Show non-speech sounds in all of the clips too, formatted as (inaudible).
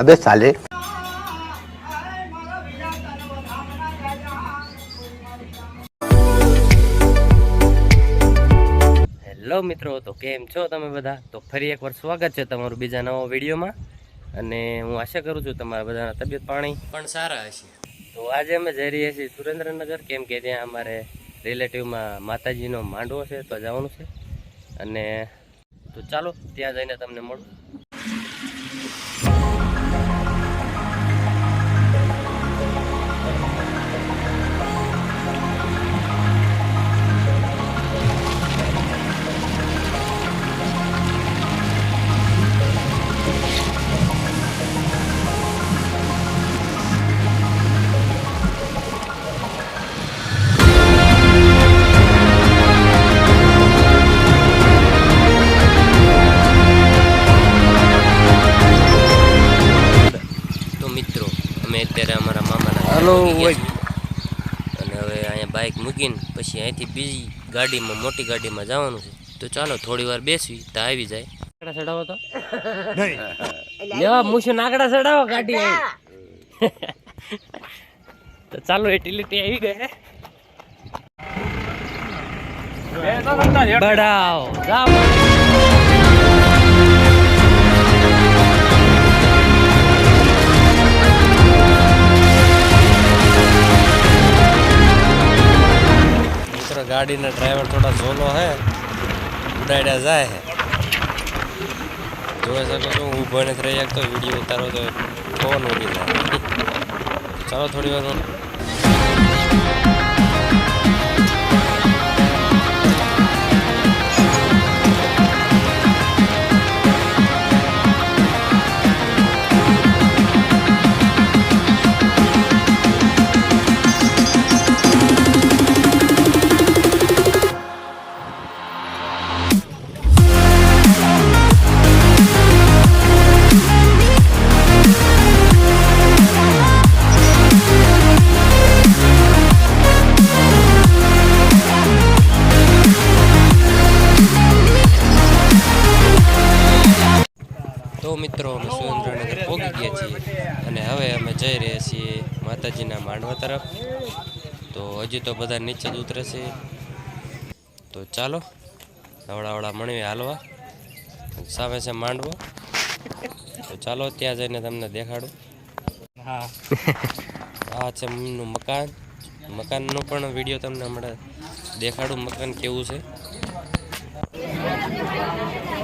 અબે સાલે. હેલો મિત્રો, તો કેમ છો તમે બધા? તો ફરી એકવાર સ્વાગત છે તમારું બીજા નવા વિડીયોમાં. અને હું આશા કરું છું તમારા બધાના તબિયત પાણી પણ સારા હશે. તો આજે અમે જઈ રહ્યા છીએ સુરેન્દ્રનગર, કેમ કે ત્યાં અમારે રિલેટિવમાં માતાજીનો માંડવો છે, તો જવાનું છે. અને તો ચાલો, ત્યાં જઈને તમને મળું. અમે અત્યારે અમારા મામાના છીએ. અને હવે અહીંયા બાઇક મૂકીને પછી અહીંથી બીજી ગાડીમાં મોટી ગાડીમાં જવાનું છે. તો ચાલો થોડી વાર બેસવી તો આવી જાય. નાકડા ચડાવો તો. લેવા મૂછું નાકડા ચડાવો ગાડી (laughs) તો ચાલો એટીલિટી આવી ગયા બડાવ. જાઓ ગાડીના ડ્રાઈવર થોડા ઝોલો હે, ઉડાડ્યા જાય હે. જોઈ શકો છો, હું ઊભો નથી રહી શકતો વીડિયો ઉતારો તો ફોન ઉડી જાય. ચાલો થોડી વાર મિત્રો અમે સુરેન્દ્રનગર પહોંચી ગયા છીએ અને હવે અમે જઈ રહ્યા છીએ માતાજીના માંડવા તરફ. તો હજી તો બધા નીચે જ ઉતરે છે તો ચાલો હવડાવડા મણવી હાલવા. સામે છે માંડવો. તો ચાલો ત્યાં જઈને તમને દેખાડું. આ છે મમ્મીનું મકાન. મકાનનો પણ વીડિયો તમને હમણાં દેખાડું મકાન કેવું છે.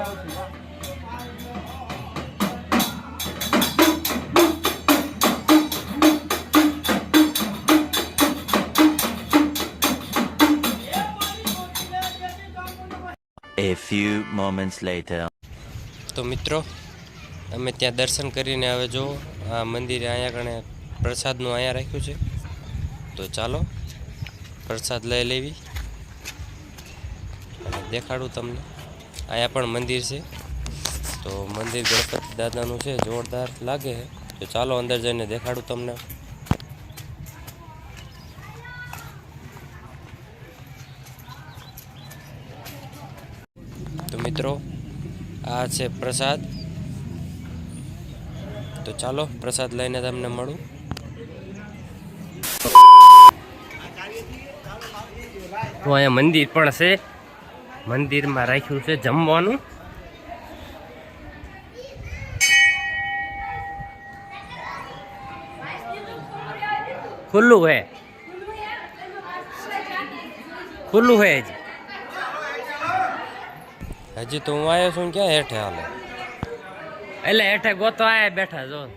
A few moments later. તો મિત્રો, અમે ત્યાં દર્શન કરીને હવે જો આ મંદિરે અહીંયા કણે પ્રસાદનું અહીંયા રાખ્યું છે. તો ચાલો, પ્રસાદ લઈ લેવી. દેખાડું તમને. અહીંયા પણ મંદિર છે. તો મંદિર ગણપતિ દાદાનું છે, જોરદાર લાગે છે. તો ચાલો અંદર જઈને દેખાડું તમને. તો મિત્રો, આ છે પ્રસાદ. તો ચાલો પ્રસાદ લઈને તમને મળું. તો અહીંયા મંદિર પણ છે. મંદિરમાં રાખ્યું છે જમવાનું. ખુલ્લું હે. ખુલ્લું હે હજી. હજી તો હું આવ્યો છું ક્યાં હેઠે હાલે? એટલે હેઠે ગોતો આયા બેઠા જો.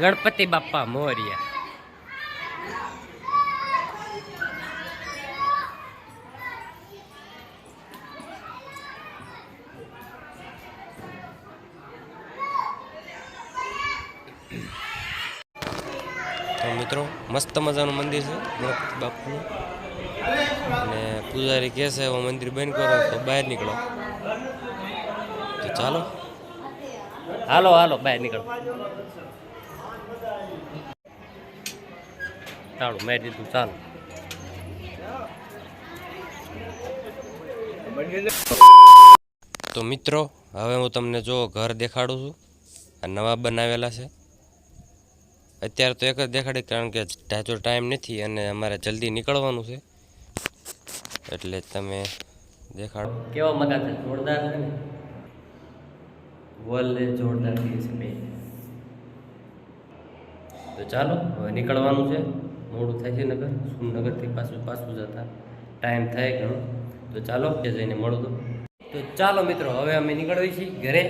ગણપતિ બાપ્પા મોરિયા. તો મિત્રો મસ્ત મજાનું મંદિર છે ગણપતિ બાપુનું અને પૂજારી કહે છે હવે મંદિર બંધ કરો તો બહાર નીકળો. તો ચાલો. હાલો હાલો બહાર નીકળો. ચાલો મેં દીધું, ચાલો. તો મિત્રો, હવે હું તમને જો ઘર દેખાડું છું, આ નવા બનાવેલા છે. અત્યારે તો એક જ દેખાડી, કારણ કે ટાચો ટાઈમ નથી અને અમારે જલ્દી નીકળવાનું છે. એટલે તમે દેખાડો. કેવા મકાન છે? જોરદાર છે ને? જોરદાર થઈ છે તો ચાલો, હવે નીકળવાનું છે. મોડું થાય છે નગર સુનગરથી પાછું પાછું જતા ટાઈમ થાય ઘણો તો ચાલો કે જઈને મળું તો તો ચાલો મિત્રો હવે અમે નીકળવી છીએ ઘરે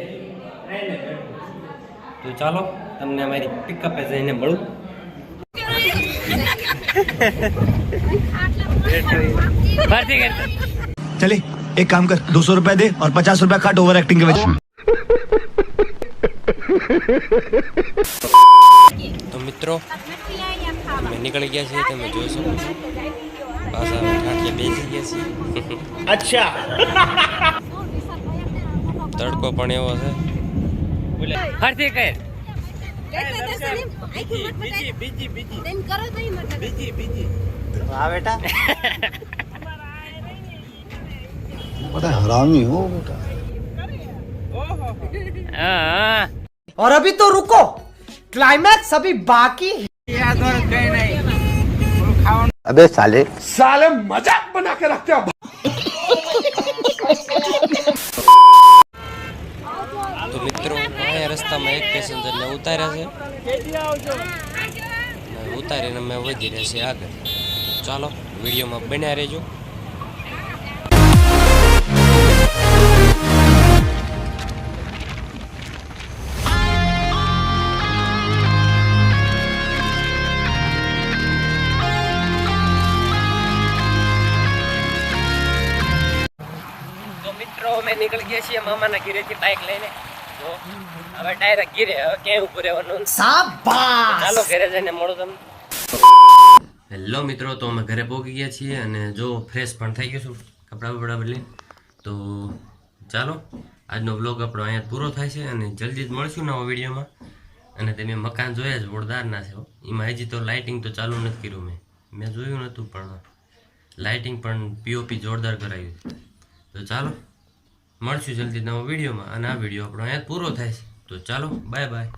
તો ચાલો તમને અમારી પિકઅપે જઈને મળું ભારતી કરતા चले एक काम कर दो सौ रुपया दे और पचास रुपया काट ओवर एक्टिंग के वजह તો મિત્રો અમે નીકળી ગયા છીએ તમે જોઈ શકો છો પાછા અમે ઠાઠે બેસી ગયા છીએ अच्छा તડકો પણ એવો છે ફરતી કર हाँ बेटा बड़ा हरामी हो बेटा હા और अभी तो रुको क्लाइमैक्स अभी बाकी है अबे साले તો મિત્રો અહીંયા રસ્તામાં એક પેસેન્જરને ઉતાર્યા છે અને ઉતારીને અમે વધી રહ્યા છીએ આગળ ચાલો વિડીયોમાં બન્યા રહેજો નીકળી ગયા છીએ મામાના ઘીરેથી બાઇક લઈને. હવે ડાયરેક્ટ ઘીરે હવે ક્યાંય ઊભું રહેવાનું શાબાશ! ચાલો ઘરે જઈને મળું તમને. હેલો મિત્રો તો અમે ઘરે પહોંચી ગયા છીએ અને જો ફ્રેશ પણ થઈ ગયું છું કપડાં બપડા બદલી તો ચાલો આજનો વ્લોગ આપણો અહીંયા પૂરો થાય છે અને જલ્દી જ મળશું નવા વિડીયોમાં. અને તમે મકાન જોયા જ જોરદારના છે એમાં હજી તો લાઇટિંગ તો ચાલુ નથી કર્યું મેં. મેં જોયું નહોતું પણ લાઇટિંગ પણ પીઓપી જોરદાર કરાવ્યું તો ચાલો મળશું જલ્દી નવા વિડીયોમાં. અને આ વીડિયો આપણો અહીંયા પૂરો થાય છે. તો ચાલો, બાય બાય.